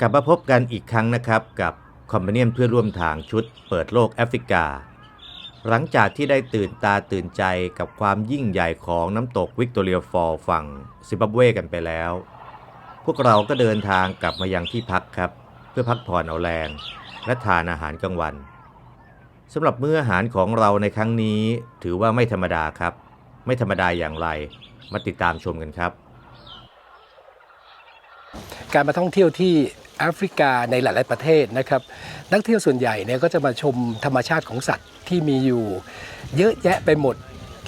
กลับมาพบกันอีกครั้งนะครับกับคอมพาเนียนเพื่อร่วมทางชุดเปิดโลกแอฟริกา หลังจากที่ได้ตื่นตาตื่นใจกับความยิ่งใหญ่ของน้ำตกวิกตอเรียฟอลฝั่งซิมบับเวกันไปแล้ว พวกเราก็เดินทางกลับมายังที่พักครับ เพื่อพักผ่อนเอาแรง และทานอาหารกลางวันสำหรับมื้ออาหารของเราในครั้งนี้ถือว่าไม่ธรรมดาครับ ไม่ธรรมดาอย่างไร มาติดตามชมกันครับ การมาท่องเที่ยวที่ แอฟริกาในหลาย ๆ ประเทศนะครับ นักเที่ยวส่วนใหญ่เนี่ยก็จะมาชมธรรมชาติของสัตว์ที่มีอยู่ เยอะแยะไปหมด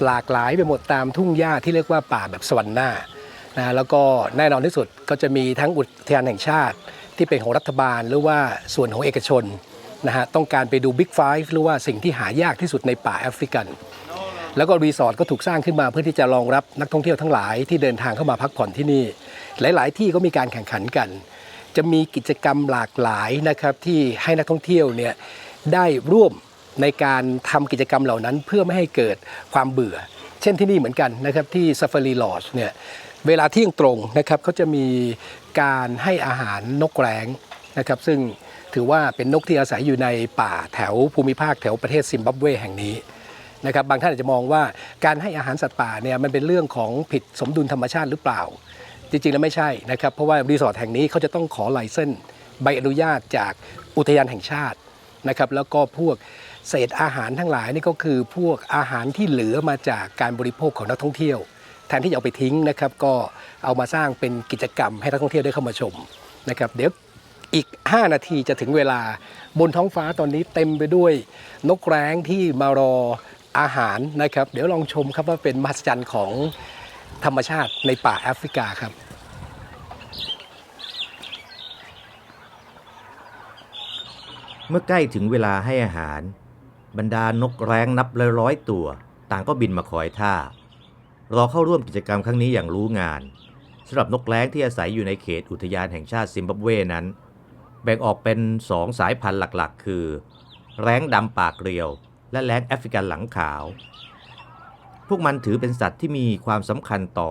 หลากหลายไปหมดตามทุ่งหญ้าที่เรียกว่าป่าแบบสวรรค์หน้านะแล้วก็แน่นอนที่สุดก็จะมีทั้งอุทยานแห่งชาติ ที่เป็นของรัฐบาลหรือว่าส่วนของเอกชนนะฮะต้องการไปดูบิ๊กไฟหรือว่าสิ่งที่หายากที่สุดในป่าแอฟริกัน แล้วก็รีสอร์ทก็ถูกสร้างขึ้นมาเพื่อที่จะรองรับนักท่องเที่ยวทั้งหลายที่เดินทางเข้ามาพักผ่อนที่นี่ หลาย ๆ ที่ก็มีการแข่งขันกัน จะมีกิจกรรมหลากหลายนะครับที่ให้นักท่องเที่ยวเนี่ยได้ร่วมในการทำกิจกรรมเหล่านั้น เพื่อไม่ให้เกิดความเบื่อ เช่นที่นี่เหมือนกันนะครับที่ Safari Lodge เนี่ยเวลาเที่ยงตรงนะครับเขาจะมีการให้อาหารนกแร้งนะครับซึ่งถือว่าเป็นนกที่อาศัยอยู่ในป่าแถวภูมิภาคแถวประเทศซิมบับเวแห่งนี้นะครับบางท่านอาจจะมองว่าการให้อาหารสัตว์ป่าเนี่ยมันเป็นเรื่องของผิดสมดุลธรรมชาติหรือเปล่า จริงๆ แล้วไม่ใช่นะครับ เพราะว่ารีสอร์ทแห่งนี้เขาจะต้องขอไลเซนส์ใบอนุญาตจากอุทยานแห่งชาตินะครับ แล้วก็พวกเศษอาหารทั้งหลายนี่ก็คือพวกอาหารที่เหลือมาจากการบริโภคของนักท่องเที่ยว แทนที่จะเอาไปทิ้งนะครับ ก็เอามาสร้างเป็นกิจกรรมให้นักท่องเที่ยวได้เข้ามาชมนะครับเดี๋ยวอีก 5 นาทีจะถึงเวลาบนท้องฟ้าตอนนี้เต็มไปด้วยนกแร้งที่มารออาหารนะครับ เดี๋ยวลองชมครับว่าเป็นมหัศจรรย์ของ ธรรมชาติในป่าแอฟริกาครับเมื่อใกล้ถึงเวลาให้อาหาร บรรดานกแร้งนับร้อยๆตัว ต่างก็บินมาคอยท่า รอเข้าร่วมกิจกรรมครั้งนี้อย่างรู้งานสำหรับนกแร้งที่อาศัยอยู่ในเขตอุทยานแห่งชาติซิมบับเวนั้น แบ่งออกเป็นสองสายพันธุ์หลักๆ คือ แร้งดำปากเรียว และแร้งแอฟริกันหลังขาว พวกมันถือเป็นสัตว์ที่มีความสำคัญต่อ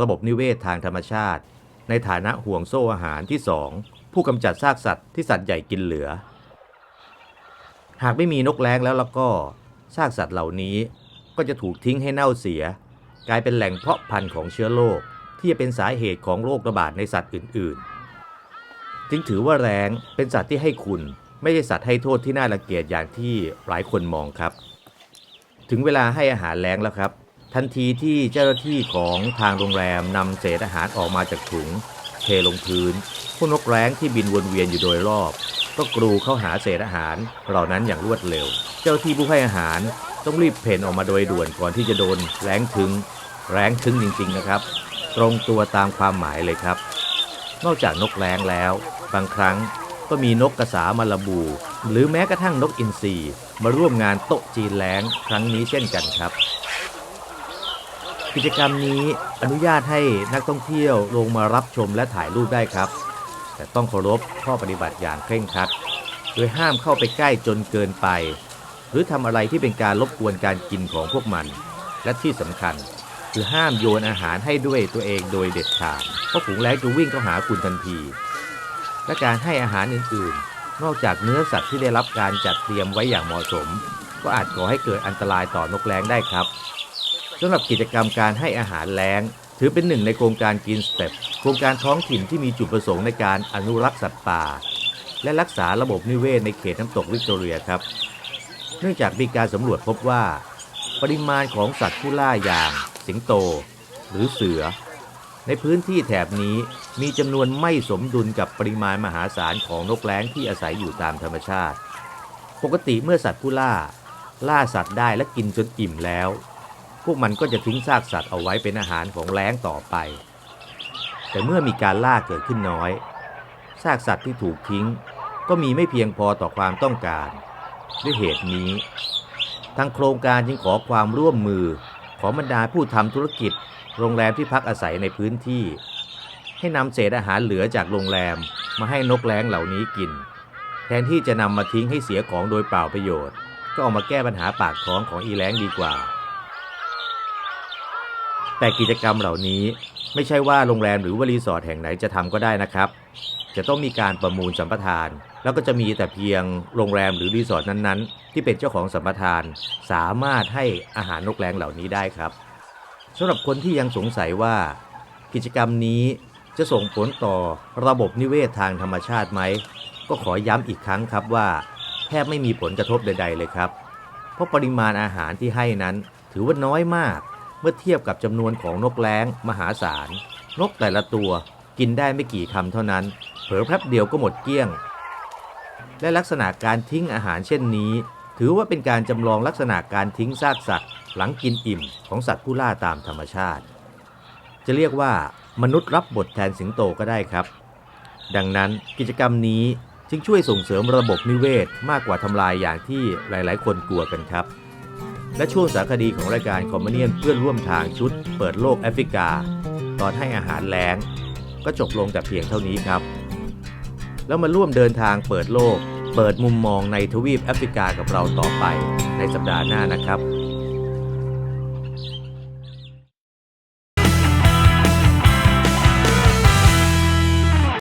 ระบบนิเวศทางธรรมชาติ ในฐานะห่วงโซ่อาหารที่สองผู้กำจัดซากสัตว์ที่สัตว์ใหญ่กินเหลือ หากไม่มีนกแร้งแล้วแล้วก็ซากสัตว์เหล่านี้ก็จะถูกทิ้งให้เน่าเสีย กลายเป็นแหล่งเพาะพันธุ์ของเชื้อโรคที่จะเป็นสาเหตุของโรคระบาดในสัตว์อื่น ๆ จึงถือว่าแร้งเป็นสัตว์ที่ให้คุณไม่ใช่สัตว์ให้โทษที่น่ารังเกียจอย่างที่หลายคนมองครับ ถึงเวลาให้อาหารแร้งแล้วครับ ทันทีที่เจ้าหน้าที่ของทางโรงแรมนำเศษอาหารออกมาจากถุง เทลงพื้นพวกนกแร้งที่บินวนเวียนอยู่โดยรอบ ก็กรูเข้าหาเศษอาหารเหล่านั้นอย่างรวดเร็ว เจ้าที่ผู้ให้อาหารต้องรีบเพ่นออกมาโดยด่วนก่อนที่จะโดนแร้งถึง แร้งถึงจริงๆนะครับ ตรงตัวตามความหมายเลยครับ นอกจากนกแร้งแล้ว บางครั้ง ก็มีนกกระสามาลาบู หรือแม้กระทั่งนกอินทรีมาร่วมงานโต๊ะจีนแล้งครั้งนี้เช่นกันครับ กิจกรรมนี้อนุญาตให้นักท่องเที่ยวลงมารับชมและถ่ายรูปได้ครับ แต่ต้องเคารพข้อปฏิบัติอย่างเคร่งครัด โดยห้ามเข้าไปใกล้จนเกินไป หรือทำอะไรที่เป็นการรบกวนการกินของพวกมัน และที่สำคัญคือห้ามโยนอาหารให้ด้วยตัวเองโดยเด็ดขาดเพราะฝูงแร้งจะวิ่งเข้าหาคุณทันที และการให้อาหารอื่นๆ นอกจากเนื้อสัตว์ที่ได้รับการจัดเตรียมไว้อย่างเหมาะสม ก็อาจก่อให้เกิดอันตรายต่อนกแร้งได้ครับสำหรับกิจกรรมการให้อาหารแร้ง ถือเป็นหนึ่งในโครงการกินสเต็ปโครงการท้องถิ่นที่มีจุดประสงค์ในการอนุรักษ์สัตว์ป่า และรักษาระบบนิเวศในเขตน้ำตกวิกตอเรียครับ เนื่องจากมีการสำรวจพบว่า ปริมาณของสัตว์ผู้ล่าอย่าง สิงโต หรือเสือ ในพื้นที่แถบนี้มีจำนวนไม่สมดุลกับปริมาณมหาศาลของนกแร้งที่อาศัยอยู่ตามธรรมชาติ ปกติเมื่อสัตว์ผู้ล่า ล่าสัตว์ได้และกินจนอิ่มแล้ว พวกมันก็จะทิ้งซากสัตว์เอาไว้เป็นอาหารของแร้งต่อไป แต่เมื่อมีการล่าเกิดขึ้นน้อยซากสัตว์ที่ถูกทิ้ง ก็มีไม่เพียงพอต่อความต้องการ ด้วยเหตุนี้ ทางโครงการจึงขอความร่วมมือ ของบรรดาผู้ทำธุรกิจ โรงแรมที่พักอาศัยในพื้นที่ ให้นำเศษอาหารเหลือจากโรงแรมมาให้นกแร้งเหล่านี้กิน แทนที่จะนำมาทิ้งให้เสียของโดยเปล่าประโยชน์ ก็เอามาแก้ปัญหาปากท้องของอีแร้งดีกว่า แต่กิจกรรมเหล่านี้ไม่ใช่ว่าโรงแรมหรือว่ารีสอร์ทแห่งไหนจะทำก็ได้นะครับ จะต้องมีการประมูลสัมปทาน แล้วก็จะมีแต่เพียงโรงแรมหรือรีสอร์ทนั้นๆ ที่เป็นเจ้าของสัมปทาน สามารถให้อาหารนกแร้งเหล่านี้ได้ครับสำหรับคนที่ยังสงสัยว่า กิจกรรมนี้จะส่งผลต่อระบบนิเวศทางธรรมชาติไหม ก็ขอย้ำอีกครั้งครับว่า แทบไม่มีผลกระทบใด ๆ เลยครับ เพราะปริมาณอาหารที่ให้นั้น ถือว่าน้อยมาก เมื่อเทียบกับจำนวนของนกแร้งมหาศาล นกแต่ละตัว กินได้ไม่กี่คำเท่านั้น เผลอแป๊บเดียวก็หมดเกลี้ยง และลักษณะการทิ้งอาหารเช่นนี้ ถือว่าเป็นการจำลองลักษณะการทิ้งซากสัตว์ หลังกินอิ่มของสัตว์ผู้ล่าตามธรรมชาติ จะเรียกว่ามนุษย์รับบทแทนสิงโตก็ได้ครับ ดังนั้นกิจกรรมนี้จึงช่วยส่งเสริมระบบนิเวศมากกว่าทำลายอย่างที่หลาย ๆ คนกลัวกันครับ และช่วงสารคดีของรายการคอมเมเนียนเพื่อนร่วมทางชุด เปิดโลกแอฟริกา ตอนให้อาหารแล้ง ก็จบลงแต่เพียงเท่านี้ครับ แล้วมาร่วมเดินทางเปิดโลก เปิดมุมมองในทวีปแอฟริกากับเราต่อไปในสัปดาห์หน้านะครับ